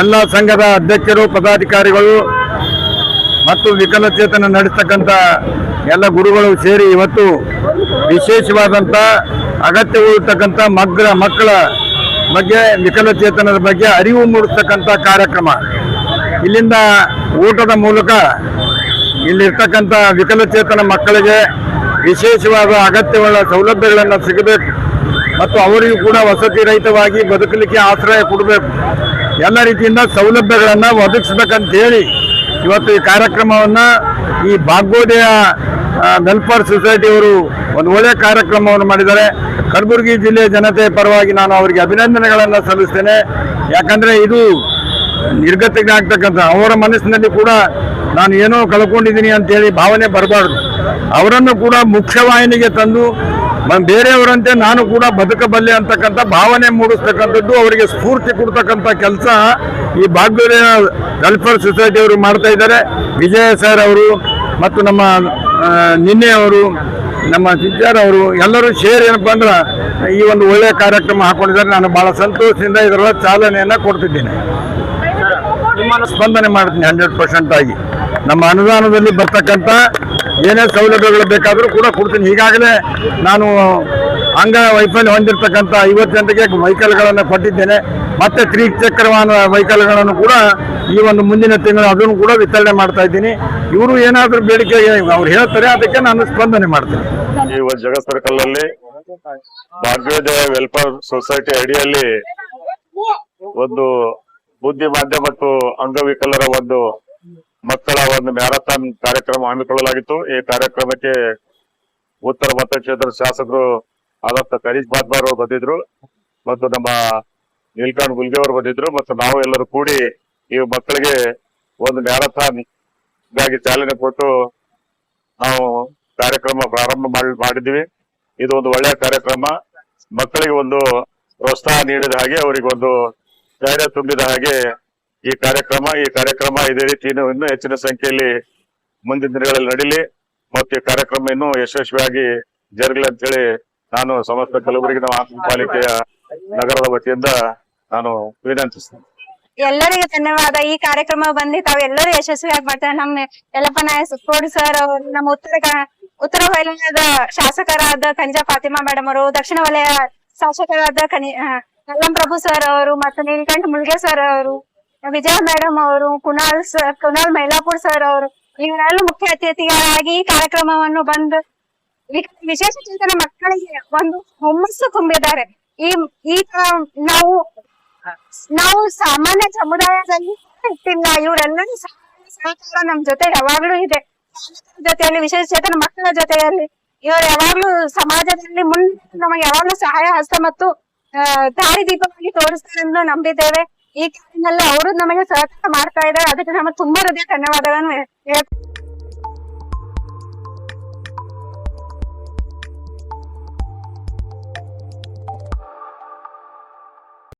ಎಲ್ಲ ಸಂಘದ ಅಧ್ಯಕ್ಷರು, ಪದಾಧಿಕಾರಿಗಳು ಮತ್ತು ವಿಕಲಚೇತನ ನಡೆಸ್ತಕ್ಕಂಥ ಎಲ್ಲ ಗುರುಗಳು ಸೇರಿ ಇವತ್ತು ವಿಶೇಷವಾದಂಥ ಅಗತ್ಯವಿರ್ತಕ್ಕಂಥ ಮಗ್ರ ಮಕ್ಕಳ ಬಗ್ಗೆ ವಿಕಲಚೇತನದ ಬಗ್ಗೆ ಅರಿವು ಮೂಡಿಸ್ತಕ್ಕಂಥ ಕಾರ್ಯಕ್ರಮ. ಇಲ್ಲಿಂದ ಊಟದ ಮೂಲಕ ಇಲ್ಲಿರ್ತಕ್ಕಂಥ ವಿಕಲಚೇತನ ಮಕ್ಕಳಿಗೆ ವಿಶೇಷವಾದ ಅಗತ್ಯವುಳ್ಳ ಸೌಲಭ್ಯಗಳನ್ನು ಸಿಗಬೇಕು. ಮತ್ತು ಅವರಿಗೂ ಕೂಡ ವಸತಿ ರಹಿತವಾಗಿ ಬದುಕಲಿಕ್ಕೆ ಆಶ್ರಯ ಕೊಡಬೇಕು. ಎಲ್ಲ ರೀತಿಯಿಂದ ಸೌಲಭ್ಯಗಳನ್ನು ಒದಗಿಸ್ಬೇಕಂತ ಹೇಳಿ ಇವತ್ತು ಈ ಕಾರ್ಯಕ್ರಮವನ್ನು ಈ ಭಾಗ್ಯೋದಯ ವೆಲ್ಫೇರ್ ಸೊಸೈಟಿಯವರು ಒಂದು ಒಳ್ಳೆಯ ಕಾರ್ಯಕ್ರಮವನ್ನು ಮಾಡಿದ್ದಾರೆ. ಕಲಬುರಗಿ ಜಿಲ್ಲೆಯ ಜನತೆ ಪರವಾಗಿ ನಾನು ಅವರಿಗೆ ಅಭಿನಂದನೆಗಳನ್ನು ಸಲ್ಲಿಸ್ತೇನೆ. ಯಾಕಂದರೆ ಇದು ನಿರ್ಗತಿಗೆ ಆಗ್ತಕ್ಕಂಥ ಅವರ ಮನಸ್ಸಿನಲ್ಲಿ ಕೂಡ ನಾನು ಏನೋ ಕಳ್ಕೊಂಡಿದ್ದೀನಿ ಅಂತೇಳಿ ಭಾವನೆ ಬರಬಾರ್ದು. ಅವರನ್ನು ಕೂಡ ಮುಖ್ಯವಾಹಿನಿಗೆ ತಂದು ಬೇರೆಯವರಂತೆ ನಾನು ಕೂಡ ಬದುಕಬಲ್ಲೆ ಅಂತಕ್ಕಂಥ ಭಾವನೆ ಮೂಡಿಸ್ತಕ್ಕಂಥದ್ದು ಅವರಿಗೆ ಸ್ಫೂರ್ತಿ ಕೊಡ್ತಕ್ಕಂಥ ಕೆಲಸ ಈ ಭಾಗ್ಯೋದಯ ವೆಲ್ಫೇರ್ ಸೊಸೈಟಿ ಅವರು ಮಾಡ್ತಾ ಇದ್ದಾರೆ. ವಿಜಯ ಸರ್ ಅವರು ಮತ್ತು ನಮ್ಮ ನಿನ್ನೆ ಅವರು ನಮ್ಮ ಸಿದ್ದಾರ್ ಅವರು ಎಲ್ಲರೂ ಸೇರಿ ಏನಪ್ಪ ಅಂದ್ರೆ ಈ ಒಂದು ಒಳ್ಳೆಯ ಕಾರ್ಯಕ್ರಮ ಹಾಕೊಂಡಿದ್ದಾರೆ. ನಾನು ಭಾಳ ಸಂತೋಷದಿಂದ ಇದರ ಚಾಲನೆಯನ್ನು ಕೊಡ್ತಿದ್ದೇನೆ. ಸ್ಪಂದನೆ ಮಾಡ್ತೀನಿ ಹಂಡ್ರೆಡ್ ಪರ್ಸೆಂಟ್ ಆಗಿ. ನಮ್ಮ ಅನುದಾನದಲ್ಲಿ ಬರ್ತಕ್ಕಂಥ ಏನೇ ಸೌಲಭ್ಯಗಳು ಬೇಕಾದರೂ ಕೂಡ ಕೊಡ್ತೀನಿ. ಈಗಾಗಲೇ ನಾನು ಅಂಗ ವೈಫಲ್ಯ ಹೊಂದಿರತಕ್ಕಂಥ ಐವತ್ತು ಜನರಿಗೆ ವೆಹಿಕಲ್ಗಳನ್ನು ಕೊಟ್ಟಿದ್ದೇನೆ. ಮತ್ತೆ ತ್ರಿಚಕ್ರ ವಾಹನ ವೆಹಿಕಲ್ಗಳನ್ನು ಕೂಡ ಈ ಒಂದು ಮುಂದಿನ ತಿಂಗಳು ಅದನ್ನು ಕೂಡ ವಿತರಣೆ ಮಾಡ್ತಾ ಇದ್ದೀನಿ. ಇವರು ಏನಾದರೂ ಬೇಡಿಕೆ ಅವ್ರು ಹೇಳ್ತಾರೆ, ಅದಕ್ಕೆ ನಾನು ಸ್ಪಂದನೆ ಮಾಡ್ತೀನಿ. ಈ ಒಂದು ಜಗ ಸರ್ಕಲ್ನಲ್ಲಿ ಭಾಗ್ಯೋದಯ ವೆಲ್ಫೇರ್ ಸೊಸೈಟಿ ಅಡಿಯಲ್ಲಿ ಒಂದು ಬುದ್ಧಿಮಾಂದ್ಯ ಮತ್ತು ಅಂಗವಿಕಲರ ಒಂದು ಮಕ್ಕಳ ಒಂದು ಮ್ಯಾರಥಾನ್ ಕಾರ್ಯಕ್ರಮ ಹಮ್ಮಿಕೊಳ್ಳಲಾಗಿತ್ತು. ಈ ಕಾರ್ಯಕ್ರಮಕ್ಕೆ ಉತ್ತರ ಮತಕ್ಷೇತ್ರದ ಶಾಸಕರು ಆದಂತ ಕರೀಜ್ ಬಾದ್ಬಾರ್ ಅವರು ಬಂದಿದ್ರು. ಮತ್ತು ನಮ್ಮ ನೀಲ್ಕಂಠ್ ಗುಲ್ಗೆ ಅವರು ಬಂದಿದ್ರು. ಮತ್ತು ನಾವು ಎಲ್ಲರೂ ಕೂಡಿ ಈ ಮಕ್ಕಳಿಗೆ ಒಂದು ಮ್ಯಾರಥಾನ್ಗಾಗಿ ಚಾಲನೆ ಕೊಟ್ಟು ನಾವು ಕಾರ್ಯಕ್ರಮ ಪ್ರಾರಂಭ ಮಾಡಿ ಮಾಡಿದ್ವಿ ಇದು ಒಂದು ಒಳ್ಳೆಯ ಕಾರ್ಯಕ್ರಮ. ಮಕ್ಕಳಿಗೆ ಒಂದು ಪ್ರೋತ್ಸಾಹ ನೀಡಿದ ಹಾಗೆ ಅವರಿಗೆ ಒಂದು ಧೈರ್ಯ ತುಂಬಿದ ಹಾಗೆ ಈ ಕಾರ್ಯಕ್ರಮ ಈ ಕಾರ್ಯಕ್ರಮ ಇದೇ ರೀತಿ ಇನ್ನೂ ಹೆಚ್ಚಿನ ಸಂಖ್ಯೆಯಲ್ಲಿ ಮುಂದಿನ ದಿನಗಳಲ್ಲಿ ನಡೀಲಿ. ಮತ್ತು ಈ ಕಾರ್ಯಕ್ರಮ ಇನ್ನೂ ಯಶಸ್ವಿಯಾಗಿ ಜರುಗಲಿ ಅಂತೇಳಿ ನಾನು ಸಮಸ್ತ ಕಲಬುರಗಿ ಪಾಲಿಕೆಯ ನಗರದ ವತಿಯಿಂದ ನಾನು ವಿನಂತಿಸ್ತೇನೆ. ಎಲ್ಲರಿಗೂ ಧನ್ಯವಾದ. ಈ ಕಾರ್ಯಕ್ರಮ ಬಂದಿ ತಾವೆಲ್ಲರೂ ಯಶಸ್ವಿಯಾಗಿ ಮಾಡ್ತಾರೆ ನಮ್ಮ ಯಲ್ಲಪ್ಪ ನಾಯಕ್ ಕೋಡಿ ಸರ್ ನಮ್ಮ ಉತ್ತರ ಉತ್ತರ ವಲಯದ ಶಾಸಕರಾದ ಕಂಜಾ ಫಾತಿಮಾ ಮೇಡಮ್ ಅವರು, ದಕ್ಷಿಣ ವಲಯ ಶಾಸಕರಾದ ಕನಿ ಪ್ರಭು ಸರ್ ಅವರು, ಮತ್ತು ನೀಲಕಂಠ ಮುಳ್ಗೆ ಸರ್ ಅವರು ವಿಜಯ ಮೇಡಮ್ ಅವರು ಕುಣಾಲ್ ಸರ್ ಕುಣಾಲ್ ಮೈಲಾಪುರ್ ಸರ್ ಅವರು, ಇವರೆಲ್ಲ ಮುಖ್ಯ ಅತಿಥಿಗಳಾಗಿ ಕಾರ್ಯಕ್ರಮವನ್ನು ಬಂದು ವಿಶೇಷ ಚೇತನ ಮಕ್ಕಳಿಗೆ ಒಂದು ಹುಮ್ಮಸ್ಸು ತುಂಬಿದ್ದಾರೆ. ಈ ಈ ತರ ನಾವು ನಾವು ಸಾಮಾನ್ಯ ಸಮುದಾಯದಲ್ಲಿ ಇಟ್ಟಿಲ್ಲ ಇವರೆಲ್ಲರೂ ಸಹಕಾರ ನಮ್ ಜೊತೆ ಯಾವಾಗ್ಲೂ ಇದೆ. ಜೊತೆಯಲ್ಲಿ, ವಿಶೇಷ ಚೇತನ ಮಕ್ಕಳ ಜೊತೆಯಲ್ಲಿ, ಇವರು ಯಾವಾಗ್ಲೂ ಸಮಾಜದಲ್ಲಿ ಮುಂದೆ ನಮಗೆ ಯಾವಾಗ್ಲೂ ಸಹಾಯ, ಹಸ್ತ ಮತ್ತು ದಾರಿ ದೀಪವಾಗಿ ತೋರಿಸ್ತಾರೆ ನಂಬಿದ್ದೇವೆ. ಈ ಕಾರಣದಲ್ಲಿ ಅವರು ನಮಗೆ ಸಹಕಾರ ಮಾಡ್ತಾ ಇದ್ದಾರೆ. ಅದಕ್ಕೆ ನಮಗೆ ತುಂಬಾ ಹೃದಯ ಧನ್ಯವಾದಗಳನ್ನು ಹೇಳ್ತೀನಿ